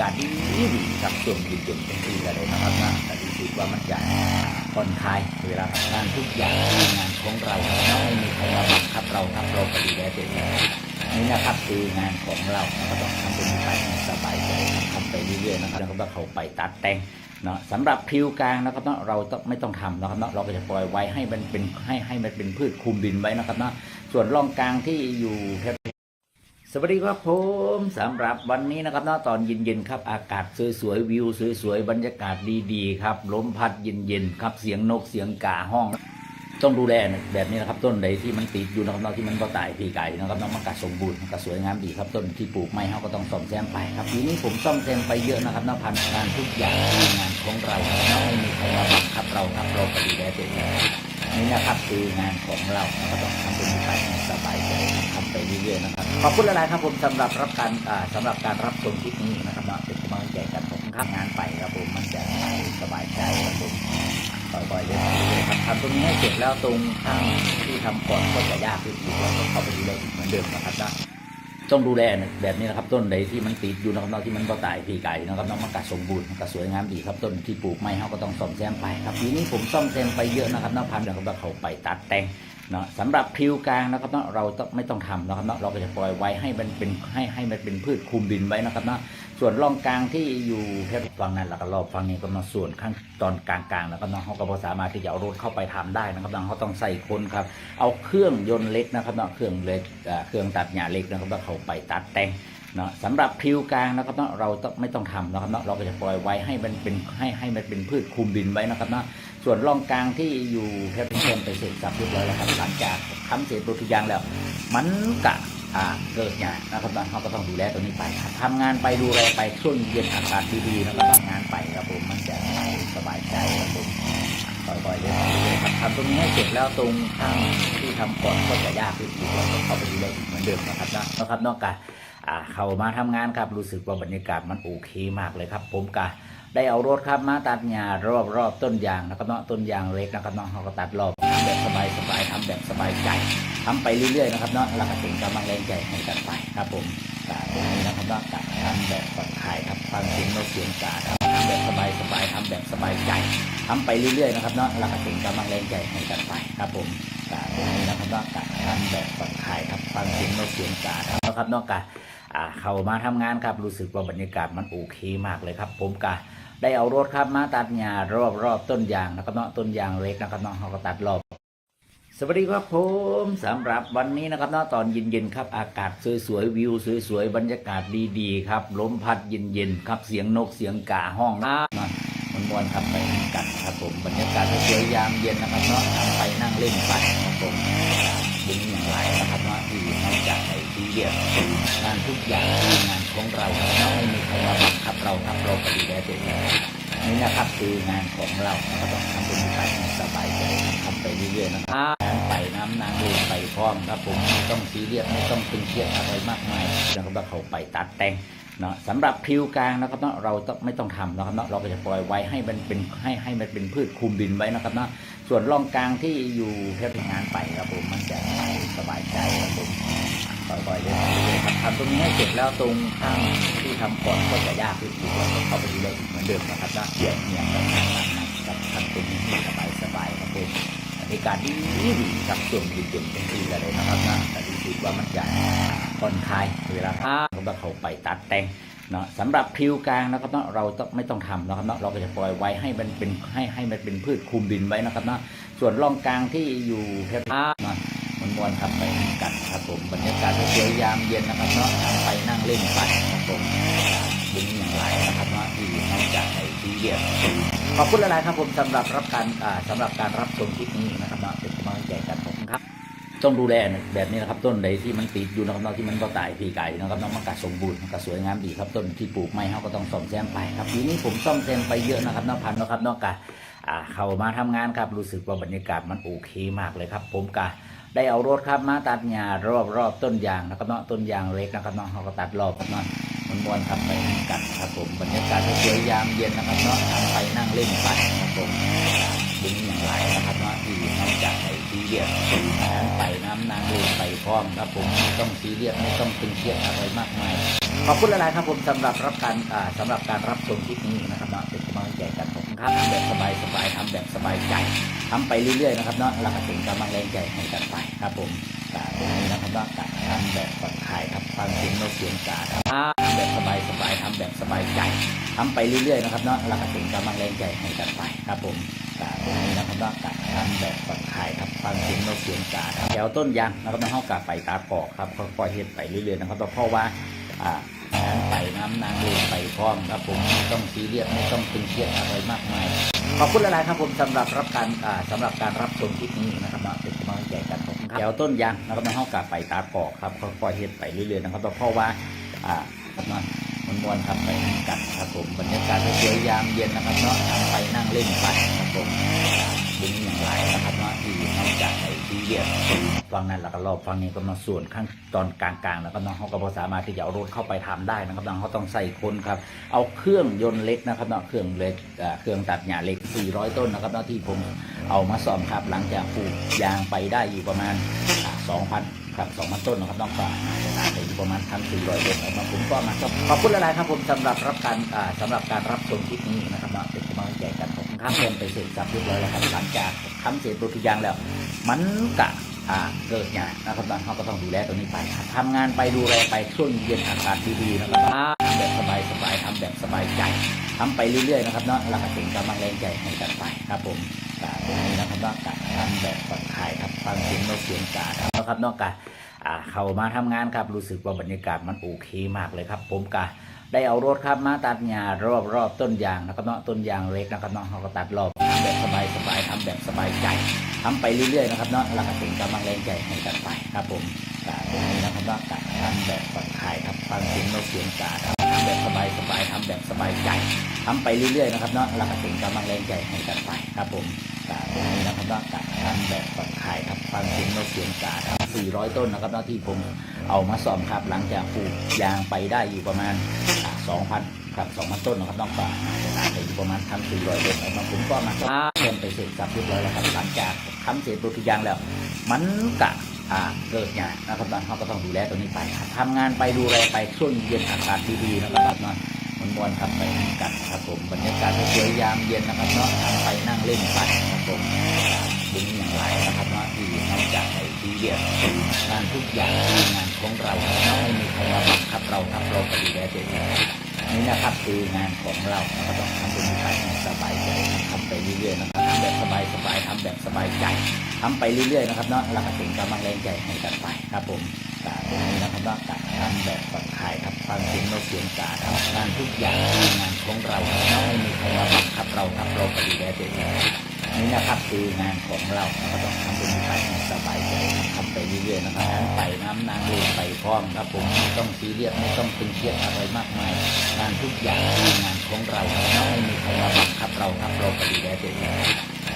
ากาศดีดีครับช่วงเย็นๆเป็นปีกันเลยนะครับนะแต่รู้สึกว่ามันจะผ่อนคลายเวลาทำงานทุกอย่างที่งานของเราไม่มีใครมาบังคับเราครับเราก็ดูแลตัวเองนี่นะครับคืองานของเราเราต้องทำเป็นไปสบายใจทำไปเรื่อยๆนะครับแล้วก็เขาไปตัดแต่งเนาะสำหรับผิวกลางนะครับเนาะเราต้องไม่ต้องทำนะครับเนาะเราก็จะปล่อยไว้ให้มันเป็นให้ให้มันเป็นพืชคุมดินไว้นะครับเนาะส่วนร่องกลางที่อยู่ สวัสดีครับผมสำหรับวันนี้นะครับนะตอนเย็นๆครับ อากาศสวยๆวิวสวยๆบรรยากาศดีๆครับลมพัดเย็นๆครับเสียงนกเสียงกาห้อง ต้องดูแลแบบนี้นะครับ ต้นใดที่มันติดอยู่นะครับเนาะที่มันก็ตายปีไก่นะครับเนาะมันก็สมบูรณ์มันก็สวยงามดีครับต้นที่ปลูกไม่เขาก็ต้องซ่อมแซมไปครับทีนี้ผมซ่อมแซมไปเยอะนะครับนะผ่านงานทุกอย่างที่งานของเราไม่มีใครมาบังคับเราครับเราก็ดูแลตัวเองนี่นะครับคืองานของเราเราก็ต้องท เรื่อยๆนะครับ ขอบคุณหลายๆครับผมสำหรับรับการอ่าสำหรับการรับชมคลิปนี้นะครับเนาะเป็นกำลังใจกันผมครับงานไปครับผมมันจะสบายใจครับผมบ่อยๆเลยครับทำตรงนี้ให้เสร็จแล้วตรงข้างที่ทำก่อนก็จะยากขึ้นอีกเราก็เข้าไปดูแลอีกเหมือนเดิมนะครับนะต้องดูแลแบบนี้นะครับต้นใดที่มันติดอยู่นะครับเนาะที่มันก็ตายปีไก่นะครับเนาะมันก็สมบูรณ์มันก็สวยงามดีครับต้นที่ปลูกไม่เขาก็ต้องซ่อมแซมไปครับทีนี้ผมซ่อมแซมไปเยอะนะครับเนาะพันเดี๋ยวเขาเขาไปตัดแต่ง เนาะสำหรับผิวกลางนะครับเนาะเราต้องไม่ต้องทำนะครับเนาะเราก็จะปล่อยไว้ให้มันเป็นให้ให้มันเป็นพืชคุมดินไว้นะครับเนาะส่วนร่องกลางที่อยู่แค่ฝั่งนั้นแล้วก็รอบฝั่งนี้ก็มาส่วนข้างตอนกลางๆแล้วก็น้องเขาก็พอสามารถที่จะเอารถเข้าไปทำได้นะครับน้องเขาต้องใส่คนครับ เอาเครื่องยนต์เล็กนะครับเนาะเครื่องเล็กเครื่องตัดหญ้าเล็กนะครับเขาไปตัดแต่งเนาะสำหรับผิวกลางนะครับเนาะเราต้องไม่ต้องทำนะครับเนาะเราก็จะปล่อยไว้ให้มันเป็นให้ให้มันเป็นพืชคุมดินไว้นะครับเนาะ ส่วนร่องกลางที่อยู่แค่เพิ่มไปเสร็จสับเรียบร้อยแล้วครับหลังจากทำเสร็จทุกอย่างแล้ว มันกะอ่าเกิดเนี่ยนะครับเราก็ต้องดูแลตัวนี้ไปครับทำงานไปดูแลไปช่วงเย็นอากาศดีๆนะครับทำงานไปครับผมมันจะสบายใจครับผมบ่อยๆเลยครับทำตรงนี้ให้เสร็จแล้วตรงข้างที่ทำก่อนก็จะยากขึ้นอีกเราต้องเข้าไปดูแลอีกเหมือนเดิมนะครับนะนะครับนอกจากเข้ามาทำงานครับรู้สึกว่าบรรยากาศมันโอเคมากเลยครับ ผมกะ ได้เอารถครับมาตัดหญ้ารอบๆต้นยางนะครับเนาะต้นยางเล็กนะครับเนาะเขาก็ตัดรอบทำแบบสบายๆทำแบบสบายใจทำไปเรื่อยๆนะครับเนาะแล้วก็เป็นกำลังแรงใจให้กันไปครับผมกาตรงนี้นะครับเนาะกาทำแบบผ่อนคลายครับฟังเสียงนกเสียงกาครับทำแบบสบายๆทำแบบสบายใจทำไปเรื่อยๆนะครับเนาะแล้วก็เป็นกำลังแรงใจให้กันไปครับผมกาตรงนี้นะครับเนาะกาทำแบบผ่อนคลายครับฟังเสียงนกเสียงกาครับนะครับเนาะกาเข้ามาทำงานครับรู้สึกว่าบรรยากาศมันโอเคมากเลยครับ ผมกา ได้เอารถครับมาตัดหญ้ารอบๆต้นยางนะครับเนาะต้นยางเล็กนะครับเนาะเขาก็ตัดรอบ สวัสดีครับผมสำหรับวันนี้นะครับเนาะตอนเย็นๆครับ อากาศสวยๆวิวสวยๆบรรยากาศดีๆครับลมพัดเย็นๆครับเสียงนกเสียงกาห้องนะมันมวนๆครับไปกันครับผมบรรยากาศสวยๆยามเย็นนะครับเนาะทำไปนั่งเล่นไปครับผมบุญอย่างไรนะครับเนาะที่นอกจากในีเรียกงานทุกอย่างที่งานของเราไม่มีใครมาบังคับเราครับเราก็ดูแลตัวเองนี่นะครับคืองานของเราเราต้องทำเป็นไปสบายใจทำไปเรื่อยๆนะครับงานไปน้ำนางเล่นไปพร้อมครับผมไม่ต้องซีเรียสไม่ต้องตึงเครียดอะไรมากมายนะครับว่าเขาไปตัดแต่งเนาะสำหรับผิวกลางนะครับเนาะเราต้องไม่ต้องทำนะครับเนาะเราก็จะปล่อยไว้ให้มันเป็นให้ให้มันเป็นพืชคุมดินไว้นะครับเนาะส่วนร่องกลางที่อยู่แค่งานไปครับผมมันจะสบายใจครับผม บ่อยๆเลยครับทำตรงนี้ให้เสร็จแล้วตรงข้างที่ทำก่อนก็จะยากขึ้นอีกเราต้องเข้าไปดูแลอีกเหมือนเดิมนะครับนะเกี่ยวเงียบกับทางนั้นกับทำตรงนี้ให้สบายสบายๆครับผมบรรยากาศดีดีครับช่วงเย็นๆเป็นปีกันเลยนะครับนะแต่รู้สึกว่ามันจะผ่อนคลายเวลาทำก็เขาไปตัดแต่งเนาะสำหรับผิวกลางนะครับเนาะเราต้องไม่ต้องทำนะครับเนาะเราก็จะปล่อยไว้ให้มันเป็นให้ให้มันเป็นพืชคุมดินไว้นะครับเนาะส่วนร่องกลางที่อยู่แค่เนาะ มันมวนๆครับไปกันครับผมบรรยากาศสวยยามเย็นนะครับเนาะไปนั่งเล่นไปครับผมบุญอย่างไรนะครับเนาะที่นอกจากในที่เรียกขอบคุณหลายๆครับผมสำหรับรับการอ่าสำหรับการรับชมคลิปนี้นะครับเนาะเป็นกำลังใจกันขอบคุณครับต้องดูแลแบบนี้นะครับต้นใดที่มันติดอยู่นะครับเนาะที่มันก็ตายปีไก่นะครับเนาะมันก็สมบูรณ์มันก็สวยงามดีครับต้นที่ปลูกไม่เขาก็ต้องซ่อมแซมไปครับทีนี้ผมซ่อมแซมไปเยอะนะครับเนาะพันนะครับเนาะกะอ่าเข้ามาทำงานครับรู้สึกว่าบรรยากาศมันโอเคมากเลยครับ ผมกะ ได้เอารถครับมาตัดหญ้ารอบๆต้นยางนะครับเนาะต้นยางเล็กนะครับเนาะเขาก็ตัดรอบครับเนาะมันมวนๆครับไปกันครับผมบรรยากาศสวยยามเย็นนะครับเนาะทำไปนั่งเล่นไปครับผมบุญอย่างไรนะครับเนาะที่นอกจากในที่เรียกงานไปน้ำนางเล่นไปพร้อมครับผมไม่ต้องซีเรียสไม่ต้องตึงเครียดอะไรมากมายขอบคุณหลายๆครับผมสำหรับรับการอ่าสำหรับการรับชมคลิปนี้นะครับเนาะ ครับทำแบบสบายๆทำแบบสบายใจทำไปเรื่อยๆนะครับเนาะแล้วก็เป็นกำลังแรงใจให้กันไปครับผมกาตรงนี้นะครับเนาะการทำแบบผ่อนคลายครับฟังเสียงโน้ตเสียงกาครับทำแบบสบายๆทำแบบสบายใจทำไปเรื่อยๆนะครับเนาะแล้วก็เป็นกำลังแรงใจให้กันไปครับผมกาตรงนี้นะครับเนาะการทำแบบผ่อนคลายครับฟังเสียงโน้ตเสียงกาแถวต้นยางนะครับเนาะเฮากาไปตาปอกครับค่อยๆเฮ็ดไปเรื่อยๆนะครับเพราะว่าอ่า น้ำนางเอกไปพร้อมครับผมไม่ต้องซีเรียสไม่ต้องตึงเครียดอะไรมากมายขอบคุณหลายๆครับผมสำหรับรับการสำหรับการรับชมคลิปนี้นะครับเนาะเป็นกำลังใจกันขอบคุณครับแถวต้นยางนะครับมาเข้ากลับไปตาปอกครับค่อยๆเฮ็ดไปเรื่อยๆนะครับเพราะว่าอ่าครับเนาะ มวนๆครับไปกันครับผมบรรยากาศสวยยามเย็นนะครับเนาะทางไปนั่งเล่นไปครับผมดึงอย่างไรนะครับเนาะที่นอกจากไอ้ที่เรียกฟังนั้นแล้วก็รอบฟังนี้ก็มาส่วนข้างตอนกลางๆ แล้วก็น้องเขาก็บ่สามารถที่จะเอารถเข้าไปทำได้นะครับน้องเขาต้องใส่คนครับ เอาเครื่องยนต์เล็กนะครับเนาะเครื่องเล็กเครื่องตัดหญ้าเล็ก 400 ต้นนะครับเนาะที่ผมเอามาซ่อมครับหลังจากปลูกยางไปได้อยู่ประมาณอ่า2,000 ครับ2,000ต้นนะครับน้องก็น่าอยู่ประมาณ1,400ต้นนะครับผมก็มาขอบคุณหลายๆครับผมสำหรับรับการสำหรับการรับชมคลิปนี้นะครับเนาเป็นกำลังใจกันขอบคุณครับเริ่มไปเสร็จสับเรียบร้อยแล้วครับหลังจากทำเสร็จทุกอย่างแล้ว มันกะเกิดเนี่ยนะครับตอนเขาก็ต้องดูแลตรงนี้ไปทำงานไปดูแลไปช่วงเย็นอากาศดีๆนะครับทำแบบสบายๆทำแบบสบายใจทำไปเรื่อยๆนะครับเนาะแล้วก็เป็นกำลังแรงใจให้กันไปครับผม กะตรงนี้นะครับเนาะกะทำแบบผ่อนคลายครับฟังเสียงนกเสียงกาครับนะครับนาะกะอ่าเข้ามาทำงานครับรู้สึกว่าบรรยากาศมันโอเคมากเลยครับ ผมกะได้เอารถครับมาตัดหญ้ารอบรอบต้นยางนะครับเนาะต้นยางเล็กนะครับเนาะเขาก็ตัดรอบทำแบบสบายสบายทำแบบสบายใจทำไปเรื่อยๆนะครับเนาะแล้วก็เป็นกำลังแรงใจให้กันไปครับผมกาตรงนี้นะครับนาะกาทำแบบผ่อนคลายครับฟังเสียงนกเสียงกาครับำแบบสบายสบายๆทำแบบสบายใจทำไปเรื่อยๆนะครับเนาะแล้วก็เป็นกำลังแรงใจให้กันไปครับผมกาตรงนี้นะครับเนาะกาทำแบบผ่อนคลายครับฟังเสียงนกเสียงกาครับ400 ต้นนะครับเนาะที่ผมเอามาซ่อมครับหลังจากปลูกยางไปได้อยู่ประมาณ 2,000ครับ2,000 ต้นนะครับน้องป่าน่าจะอยู่ประมาณพันสี่ร้อยต้นนะครับผมก็มาซ่าเริ่มไปเสร็จสับเรียบร้อยแล้วครับหลังจากทำเสร็จทุกยางแล้ว มันกะ เกิดเนี่ยนะครับตอนเขาก็ต้องดูแลตรงนี้ไปครับทำงานไปดูแลไปช่วงเย็นอากาศดีๆนะครับเนาะมันมวนครับไปกันครับผมบรรยากาศสวยๆยามเย็นนะครับเนาะทำไปนั่งเล่นไปครับผมดึงอย่างไรนะครับเนาะที่นอกจากไอ้ที่เรียกงานทุกอย่างคืองานของเราเราไม่มีใครมาบังคับเราครับเราก็ดูแลตัวเอง นี่นะครับคืองานของเราเราก็ต้องทำเป็นไปให้สบายใจทำไปเรื่อยๆนะครับทำแบบสบายสบายทำแบบสบายใจทำไปเรื่อยๆนะครับเนาะแล้วก็ถึงกำลังแรงใจให้กันไปครับผมตาตรงนี้นะครับเนาะกาทำแบบผ่อนคลายครับฟังเสียงนกเสียงกาครับงานทุกอย่างที่งานของเราเราไม่มีใครมาบังคับเราครับเราก็ดูแลตัวเอง นี่นะครับคืองานของเราเราก็ต้องทำตรงนี้ไปสบายใจทำไปเรื่อยๆนะครับงานไปน้ำนางเอไปพร้อมครับผมไม่ต้องซีเรียสไม่ต้องตึงเครียดอะไรมากมายงานทุกอย่างคืองานของเราไม่มีใครมาบังคับเราครับเราก็ดูแลตัวเอง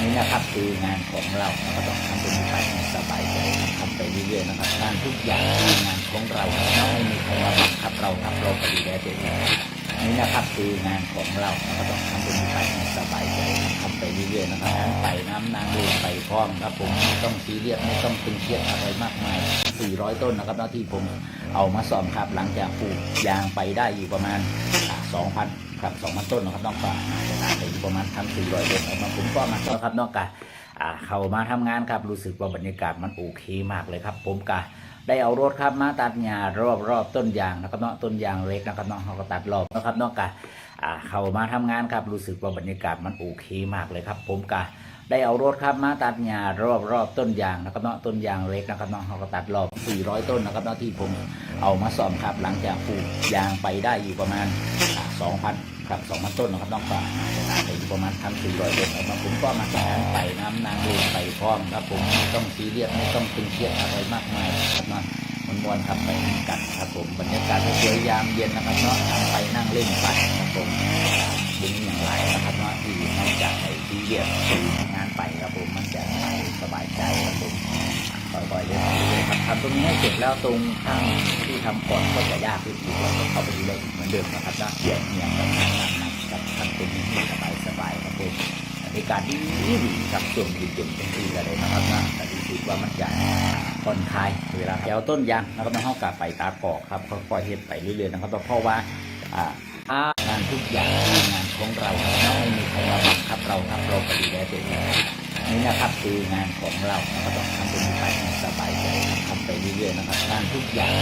นี่นะครับคืองานของเราเราก็ต้องทำตรงนี้ไปสบายใจทำไปเรื่อยๆนะครับงานทุกอย่างคืองานของเราไม่มีใครมาบังคับเราครับเราก็ดูแลตัวเอง นี่นะครับคืองานของเราเราก็ต้องทำตรงนี้ไปให้สบายใจทำไปเรื่อยๆนะครับงานไปน้ำนางเอกไปพร้อมครับผมไม่ต้องซีเรียสไม่ต้องตึงเครียดอะไรมากมาย 400 ต้นนะครับหน้าที่ผมเอามาซ่อมครับหลังจากปลูกยางไปได้อยู่ประมาณ 2,000 ครับ 2,000 ต้นนะครับน้องป่าน่าจะอยู่ประมาณ1,400 ต้นนะครับผมก็มาซ่อมครับน้องกาอ่าเข้ามาทำงานครับรู้สึกว่าบรรยากาศมันโอเคมากเลยครับ ผมกา ได้เอารถครับมาตัดหญ้ารอบรอบต้นยางนะครับเนาะต้นยางเล็กนะครับเนาะเขาก็ตัดรอบนะครับเนาะกาอ่าเข้ามาทำงานครับรู้สึกว่าบรรยากาศมันโอเคมากเลยครับ ผมกาได้เอารถครับมาตัดหญ้ารอบรอบต้นยางนะครับเนาะต้นยางเล็กนะครับเนาะเขาก็ตัดรอบ 400 ต้นนะครับเนาะที่ผมเอามาซ่อมครับหลังจากปลูกยางไปได้อยู่ประมาณ อ่า2,000ครับ2,000ต้นนะครับน้องป่าน่าจะอยู่ประมาณ1,400ต้นครับผมก็มาทำงานไปน้ำนางเอกไปพร้อมครับผมไม่ต้องซีเรียสไม่ต้องตึงเครียดอะไรมากมายครับนาะมันมวนๆครับไปกันครับผมบรรยากาศสวยๆยามเย็นนะครับเนาะทำไปนั่งเล่นไปครับผมดึงอย่างไรนะครับเนาะที่นอกจากไอ้ที่เรียกงานไปครับผมมันจะสบายใจครับผมค่อยๆเล่น ไปเรื่อยๆครับทำตรงนี้ให้เสร็จแล้วตรงข้างที่ทำก่อนก็จะยากขึ้นอีกเราก็เข้าไปดูเลยเหมือนเดิมนะครับนะเสียงเงียบกับทางนั้นะครับทำตรงนี้ให้สบายครับผมบรรยากาศดีดีครับช่วงเย็นๆเป็นที่อะไรนะครับนะแต่ดีสึกว่ามันจะผ่อนคลายเวลาแถวต้นยางนะครับน้องเข้ากลับไปตากอกครับค่อยๆเฮ็ดไปเรื่อยๆนะครับเพราะว่าอ่างานทุกอย่างงานของเราไม่มีใครมา ครับ เราครับเราก็ดูแลตัวเองนี่นะครับคืองานของเราเราก็ต้องทำเป็นไปสบายใจทำไปเรื่อยๆนะครับงานทุกอย่าง